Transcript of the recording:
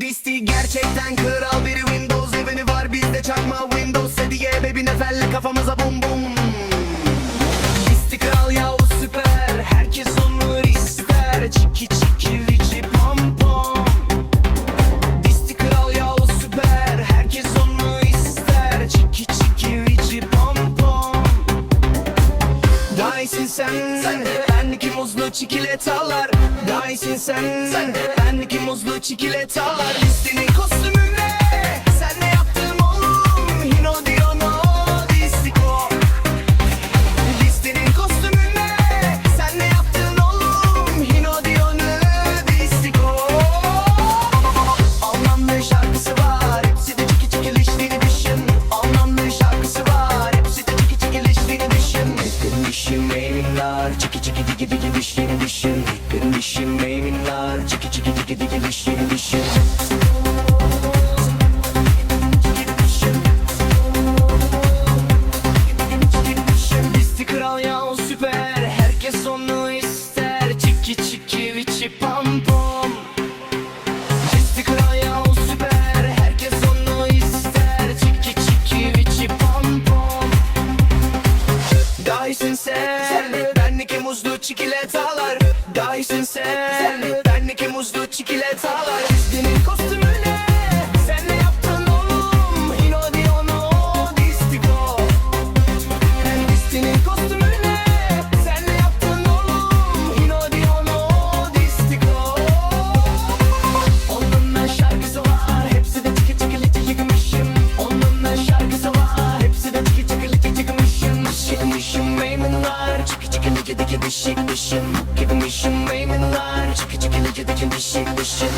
Disti gerçekten kral bir Windows Daha iyisin sen, sen Benlik muzlu çikolatalar. Daha iyisin sen, sen Benlik muzlu çikolatalar. Listinin kostümü meyvinler Çiki çiki digi digi dişini düşün Kırmışım meyvinler Çiki çiki digi digi dişini viçi pam pom Listi kral ya o süper Herkes onu ister Çiki çiki viçi pam pom Daha iyisin sen Benlik muzlu çikolatalar. Daha iyisin sen. Benlik muzlu çikolatalar çekili gidiki dişik dişim Gibi mişim. Meyminler Çiki çikili gidiki dişik dişim